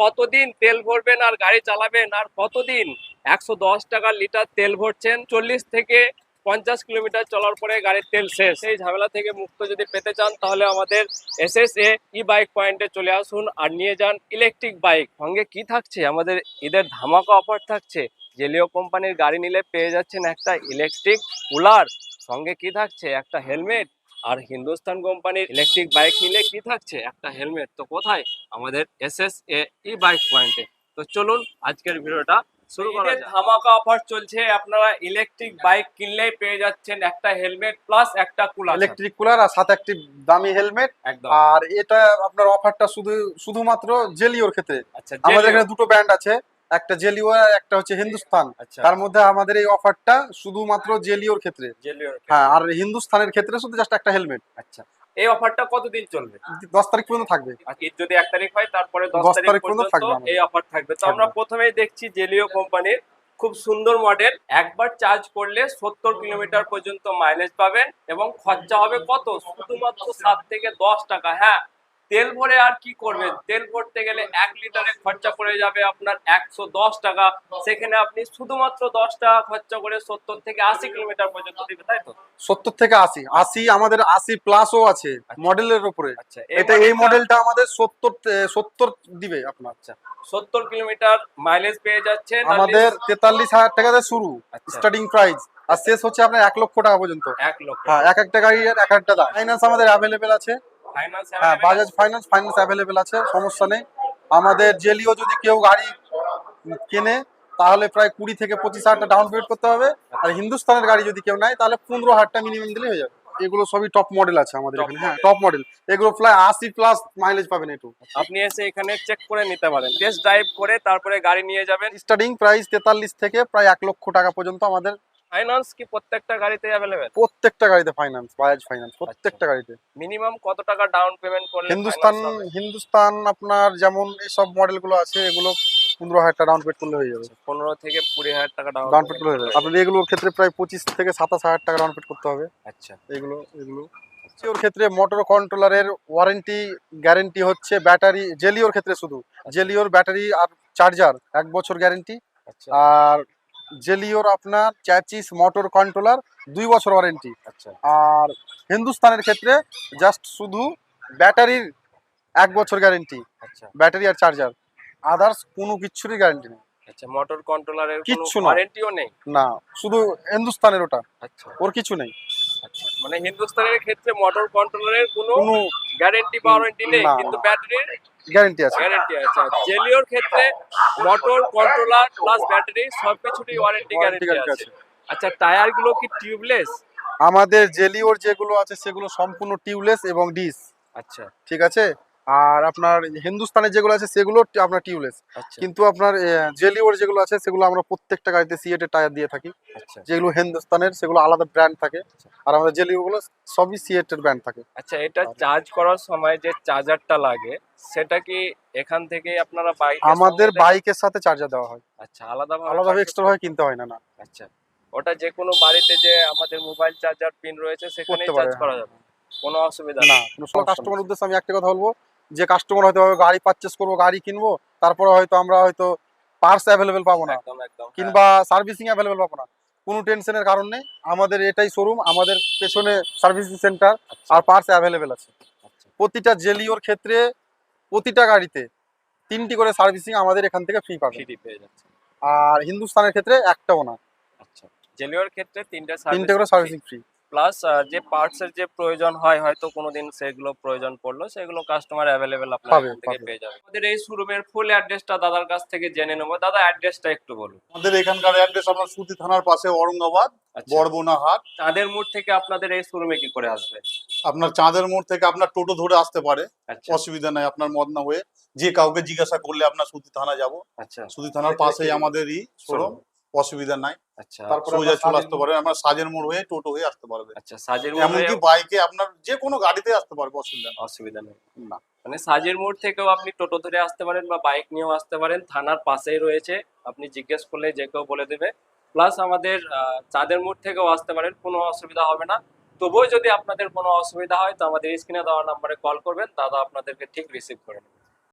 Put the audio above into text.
কতদিন তেল ভরবেন আর গাড়ি চালাবেন আর কতদিন? একশো দশ টাকা লিটার তেল ভরছেন, চল্লিশ থেকে পঞ্চাশ কিলোমিটার চলার পরে গাড়ির তেল শেষ। এই ঝামেলা থেকে মুক্ত যদি পেতে চান, তাহলে আমাদের S S A E bike পয়েন্টে চলে আসুন আর নিয়ে যান ইলেকট্রিক বাইক সঙ্গে কি থাকছে? আমাদের ঈদের ধামাকা অফার থাকছে। জেলিও কোম্পানির গাড়ি নিলে পেয়ে যাচ্ছেন একটা ইলেকট্রিক কুলার সঙ্গে কি থাকছে? একটা হেলমেট আর হিন্দুস্তান কোম্পানির ইলেকট্রিক বাইক নিলে কি থাকছে? একটা হেলমেট তো কোথায়? আমাদের S S A E bike পয়েন্টে তো চলুন আজকের ভিডিওটা শুরু করা ধামাকা অফার চলছে। আপনারা ইলেকট্রিক বাইক কিনলেই পেয়ে যাচ্ছেন একটা হেলমেট প্লাস একটা কুলার ইলেকট্রিক কুলার আর সাথে একটি দামি হেলমেট একদম। আর এটা আপনার অফারটা শুধু শুধুমাত্র জেলিওর ক্ষেত্রে। আচ্ছা আমাদের এখানে দুটো ব্র্যান্ড আছে। একটা জেলিও আর একটা হচ্ছে হিন্দুস্তান আচ্ছা। তার মধ্যে আমাদের এই অফারটা শুধুমাত্র জেলিওর ক্ষেত্রে। হ্যাঁ আর হিন্দুস্তানের ক্ষেত্রে শুধু জাস্ট একটা হেলমেট আচ্ছা। এই অফারটা কতদিন চলবে? দশ তারিখ পর্যন্ত থাকবে। ঈদ যদি এক তারিখ হয় তারপরে দশ তারিখ পর্যন্ত এই অফার থাকবে। তো আমরা প্রথমেই দেখছি জেলিও কোম্পানির খুব সুন্দর মডেল একবার চার্জ করলে সত্তর কিলোমিটার পর্যন্ত মাইলেজ পাবেন এবং খরচা হবে কত? শুধুমাত্র সাত থেকে দশ টাকা। হ্যাঁ তেল ভরে আর কি করবেন? তেল ভরতে গেলে এক লিটারে খরচা পড়ে যাবে আপনার একশো দশ টাকা। সেখানে আপনি শুধুমাত্র দশ টাকা খরচা করে সত্তর থেকে আশি কিলোমিটার পর্যন্ত দিবে তাই তো? সত্তর থেকে আশি। আশি আমাদের আশি প্লাসও আছে মডেলের উপরে। আচ্ছা এটা এই মডেলটা আমাদের সত্তর সত্তর দিবে আপনার। আচ্ছা সত্তর কিলোমিটার মাইলেজ পেয়ে যাচ্ছে আমাদের তেতাল্লিশ হাজার টাকাতে শুরু আচ্ছা। স্টার্টিং প্রাইস আর শেষ হচ্ছে আপনার এক লক্ষ টাকা পর্যন্ত। এক লক্ষ হ্যাঁ এক একটা গাড়ি এক একটা দাম। ফাইন্যান্স আমাদের অ্যাভেলেবেল আছে। হ্যাঁ বাজাজ ফাইন্যান্স ফাইন্যান্স অ্যাভেলেবেল আছে সমস্যা নেই। আমাদের জেলিও যদি কেউ গাড়ি কেনে তাহলে প্রায় কুড়ি থেকে পঁচিশ হাজার টাকা ডাউন পেমেন্ট করতে হবে। আর হিন্দুস্তানের গাড়ি যদি কেউ নেয় তাহলে পনেরো হাজার টাকা মিনিমাম দিলে হয়ে যাবে। এগুলো সবই টপ মডেল আছে আমাদের এখানে হ্যাঁ টপ মডেল এগুলো প্রায় আশি প্লাস মাইলেজ পাবেন একটু আপনি এসে এখানে চেক করে নিতে পারেন। টেস্ট ড্রাইভ করে তারপরে গাড়ি নিয়ে যাবেন। স্টার্টিং প্রাইস তেতাল্লিশ থেকে প্রায় এক লক্ষ টাকা পর্যন্ত আমাদের ফাইন্যান্স কি প্রত্যেকটা গাড়িতে অ্যাভেলেবেল প্রত্যেকটা গাড়িতে ফাইন্যান্স বাজাজ ফাইন্যান্স প্রত্যেকটা গাড়িতে। মিনিমাম কত টাকা ডাউন পেমেন্ট করলে হিন্দুস্তান হিন্দুস্তান আপনার যেমন এইসব মডেলগুলো আছে এগুলো পনেরো হাজার টাকা ডাউন পেড করলে হয়ে যাবে। পনেরো থেকে কুড়ি হাজার টাকা ডাউন ডাউন পেড করলে হয়ে যাবে। আপনার এগুলোর ক্ষেত্রে প্রায় পঁচিশ থেকে সাতাশ হাজার টাকা ডাউন পেড করতে হবে। আচ্ছা। এগুলো এগুলো। ওর ক্ষেত্রে মোটর কন্ট্রোলারের ওয়ারেন্টি গ্যারেন্টি হচ্ছে ব্যাটারি জেলিওর ক্ষেত্রে শুধু। জেলিওর ব্যাটারি আর চার্জার এক বছর গ্যারেন্টি আচ্ছা। আর জেলিওর আপনার চ্যাচিস মোটর কন্ট্রোলার দুই বছর ওয়ারেন্টি। আচ্ছা। আর হিন্দুস্তানের ক্ষেত্রে জাস্ট শুধু ব্যাটারির এক বছর গ্যারেন্টি আচ্ছা। ব্যাটারি আর চার্জার আদার্স কোনো কিচ্ছুরই গ্যারেন্টি নেই। আচ্ছা মোটর কন্ট্রোলারের না। ওয়ারেন্টিও নেই? না শুধু হিন্দুস্তানের ওটা। আচ্ছা। ওর কিছু নেই। আচ্ছা মানে হিন্দুস্তানের ক্ষেত্রে মোটর কন্ট্রোলারের কোনো গ্যারেন্টি বা ওয়ারেন্টি নেই কিন্তু। ব্যাটারির গ্যারেন্টি আছে। গ্যারেন্টি আছে। জেলিওর ক্ষেত্রে মোটর কন্ট্রোলার প্লাস ব্যাটারি সবকিছুরই ওয়ারেন্টি গ্যারান্টি আছে। আচ্ছা টায়ারগুলো কি টিউবলেস আমাদের জেলিওর যেগুলো আছে সেগুলো সম্পূর্ণ টিউবলেস এবং ডিস আচ্ছা। ঠিক আছে? আর আপনার হিন্দুস্তানের যেগুলো আছে সেগুলো আপনার টিউবলেস। আচ্ছা। কিন্তু আপনার জেলিওর যেগুলো আছে সেগুলো আমরা প্রত্যেকটা গাড়িতে সিএটের টায়ার দিয়ে থাকি। আচ্ছা। যেগুলো হিন্দুস্তানের সেগুলো আলাদা ব্র্যান্ড থাকে। আর আমাদের জেলিওগুলো সবই সিএটের ব্র্যান্ড থাকে। আচ্ছা এটা চার্জ করার সময় যে চার্জারটা লাগে সেটা কি এখান থেকে আপনারা বাইক আমাদের বাইকের সাথে চার্জার দেওয়া হয়। আচ্ছা আলাদা আলাদাভাবে এক্সট্রা ভাবে কিনতে হয় না না। আচ্ছা। ওটা যে কোনো বাড়িতে যে আমাদের মোবাইল চার্জার পিন রয়েছে সেখানেই চার্জ করা হ্যাঁ। যাবে? কোনো অসুবিধা না কাস্টমার উদ্দেশ্যে আমি একটা কথা বলব যে কাস্টমার হয়তো গাড়ি পারচেস করব গাড়ি কিনবো তারপরে হয়তো আমরা হয়তো পার্টস অ্যাভেলেবেল পাবো না। কিংবা সার্ভিসিং অ্যাভেলেবেল পাবো না। কোনো টেনশনের কারণ নেই। আমাদের এটাই শোরুম আমাদের পেছনে সার্ভিসিং সেন্টার আচ্ছা, আর পার্টস অ্যাভেলেবেল আছে। আচ্ছা। প্রতিটা জেলিওর ক্ষেত্রে প্রতিটা গাড়িতে তিনটি করে সার্ভিসিং আমাদের এখান থেকে ফ্রি পাবে। পেয়ে যাচ্ছে। আর হিন্দুস্তানের ক্ষেত্রে একটাও না। আচ্ছা। জেলিওর ক্ষেত্রে তিনটা তিনটে করে সার্ভিসিং ফ্রি প্লাস যে পার্টস এর যে প্রয়োজন হয় হয়তো কোনোদিন সেগুলো প্রয়োজন পড়ল সেগুলো কাস্টমার অ্যাভেলেবেল আপনার থেকে পেয়ে যাবে। আমাদের এই শোরুমের ফুল অ্যাড্রেসটা দাদার কাছ থেকে জেনে নেব। দাদা অ্যাড্রেসটা একটু বলুন। আমাদের এখানকার অ্যাড্রেস আপনার সুতি থানার পাশে ঔরঙ্গাবাদ আচ্ছা। বড়বোনা হাট। চাঁদের মোড় থেকে আপনাদের এই শোরুমে কি করে আসবে? আপনার চাঁদের মোড় থেকে আপনার টোটো ধরে আসতে পারে। আচ্ছা। অসুবিধা নাই আপনার মদনা হয়ে যে কাউকে জিজ্ঞাসা করলে আপনার সুতি থানা যাব। আচ্ছা। সুতি থানার পাশেই আমাদেরই শোরুম অসুবিধা নাই। আচ্ছা। সোজা চলে আসতে পারে আমরা সাজের মোড় হয়ে টোটো হয়ে আসতে পারবে। আচ্ছা সাজের মোড়ে এমনকি বাইকে আপনার যে কোনো গাড়িতে আসতে পারবে অসুবিধা নেই। অসুবিধা নেই। না। মানে সাজের মোড় থেকেও আপনি টোটো ধরে আসতে পারেন বা বাইক নিয়েও আসতে পারেন। থানার পাশেই রয়েছে। আপনি জিজ্ঞেস করলে যে কেউ বলে দেবে। প্লাস আমাদের চাঁদের মোড় থেকেও আসতে পারেন। কোনো অসুবিধা হবে না। তবুও যদি আপনাদের কোনো অসুবিধা হয় তো আমাদের স্ক্রিনে দেওয়া নাম্বারে কল করবেন। দাদা আপনাদেরকে ঠিক রিসিভ করে নেবে।